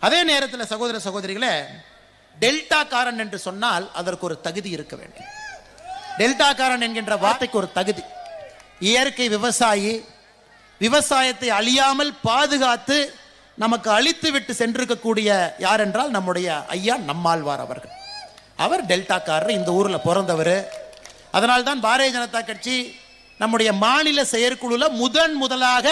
அதே நேரத்தில் சகோதர சகோதரிகளே டெல்டா காரன் என்று சொன்னால் அதற்கு ஒரு தகுதி இருக்க வேண்டும். டெல்டா காரன் என்கின்ற வார்த்தைக்கு ஒரு தகுதி. இயற்கை விவசாயி விவசாயத்தை அழியாமல் பாதுகாத்து நமக்கு அழித்து விட்டு சென்றிருக்கக்கூடிய யார் என்றால் நம்முடைய ஐயா நம்மாழ்வார் அவர்கள். அவர் டெல்டாக்காரர் இந்த ஊரில் பிறந்தவர். அதனால்தான் பாரதிய ஜனதா கட்சி நம்முடைய மாநில செயற்குழுல முதன் முதலாக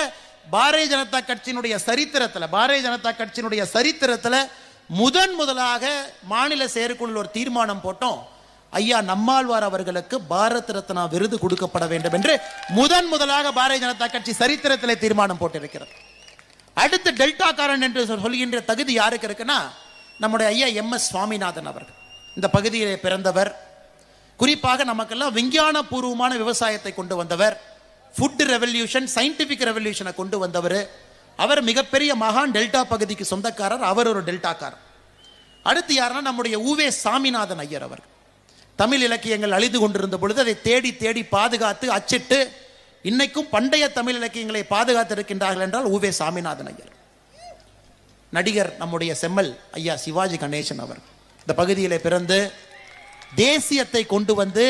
பாரதிய ஜனதா கட்சியினுடைய சரித்திரத்தில் பாரதிய ஜனதா கட்சியினுடைய சரித்திரத்தில் முதன் முதலாக மாநில செயற்குழுவில் ஒரு தீர்மானம் போட்டோம். ஐயா நம்மாழ்வார் அவர்களுக்கு பாரத் ரத்னா விருது கொடுக்கப்பட வேண்டும் என்று முதன் முதலாக பாரதிய ஜனதா கட்சி சரித்திரத்தில் தீர்மானம் போட்டிருக்கிறது. அடுத்து டெல்டா காரன் என்று சொல்- சொல்கின்ற தகுதி யாருக்கு இருக்குன்னா நம்முடைய ஐயா எம் எஸ் சுவாமிநாதன் அவர்கள். இந்த பகுதியிலே பிறந்தவர். குறிப்பாக நமக்கெல்லாம் விஞ்ஞான பூர்வமான விவசாயத்தை கொண்டு வந்தவர். ஃபுட் ரெவல்யூஷன் சயின்டிஃபிக் ரெவல்யூஷனை கொண்டு வந்தவர். அவர் மிகப்பெரிய மகான் டெல்டா பகுதிக்கு சொந்தக்காரர் அவர் ஒரு டெல்டாக்காரர். அடுத்து யாருன்னா நம்முடைய ஊவே சாமிநாதன் ஐயர் அவர் தமிழ் இலக்கியங்கள் அழிந்து கொண்டிருந்த பொழுது அதை தேடி தேடி பாதுகாத்து அச்சிட்டு இன்னைக்கும் பண்டைய தமிழ் இலக்கியங்களை பாதுகாத்து இருக்கின்றார்கள் என்றால் ஊவே சாமிநாதன் ஐயர். நடிகர் நம்முடைய செம்மல் ஐயா சிவாஜி கணேசன் அவர் இந்த பகுதியில் பிறந்து தேசியத்தை கொண்டு வந்து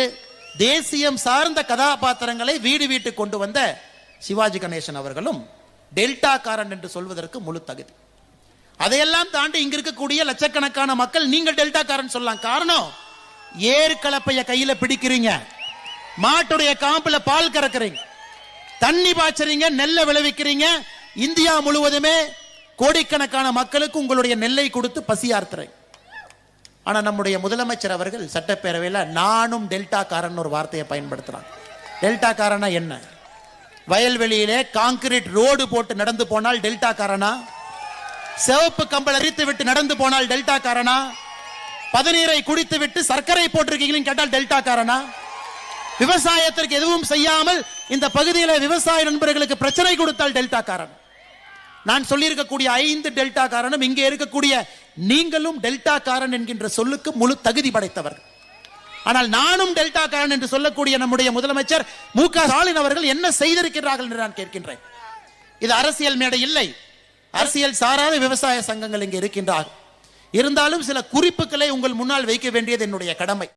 தேசியம் சார்ந்த கதாபாத்திரங்களை வீடு வீட்டு கொண்டு வந்த சிவாஜி கணேசன் அவர்களும் டெல்டாக்காரன் என்று சொல்வதற்கு முழு தகுதி. அதையெல்லாம் தாண்டி இங்க இருக்கக்கூடிய லட்சக்கணக்கான மக்கள் நீங்கள் டெல்டாக்காரன் சொல்லலாம். காரணம் ஏர் கலப்பைய கையில பிடிக்கிறீங்க. மாட்டுடைய காம்புல பால் கறக்குறீங்க. தண்ணி பாய்ச்சறீங்க நெல்லை விளைவிக்கிறீங்க. இந்தியா முழுவதுமே கோடிக்கணக்கான மக்களுக்கு உங்களுடைய நெல்லை கொடுத்து பசியார்த்துறீங்க ஆனால் நம்முடைய முதலமைச்சர் அவர்கள் சட்டப்பேரவையில் நானும் டெல்டா காரன் ஒரு வார்த்தையை பயன்படுத்துகிறான் டெல்டா காரனா என்ன? வயல்வெளியிலே காங்கிரீட் ரோடு போட்டு நடந்து போனால் டெல்டா காரனா சிவப்பு கம்பல் அரித்து விட்டு நடந்து போனால் டெல்டா காரனா பதநீரை குடித்து விட்டு சர்க்கரை போட்டிருக்கீங்கன்னு கேட்டால் டெல்டா காரனா விவசாயத்திற்கு எதுவும் செய்யாமல் இந்த பகுதியில் விவசாய நண்பர்களுக்கு பிரச்சனை கொடுத்தால் டெல்டா காரன் நான் சொல்லியிருக்கக்கூடிய ஐந்து டெல்டா காரனும் இங்கே இருக்கக்கூடிய நீங்களும் டெல்டா காரன் என்கின்ற சொல்லுக்கு முழு தகுதி படைத்தவர் ஆனால் நானும் டெல்டா காரன் என்று சொல்லக்கூடிய நம்முடைய முதலமைச்சர் மு க ஸ்டாலின் அவர்கள் என்ன செய்திருக்கிறார்கள் என்று நான் கேட்கின்றேன். இது அரசியல் மேடை இல்லை. அரசியல் சாராத விவசாய சங்கங்கள் இங்கே இருக்கின்றார்கள். இருந்தாலும் சில குறிப்புகளை உங்கள் முன்னால் வைக்க வேண்டியது என்னுடைய கடமை.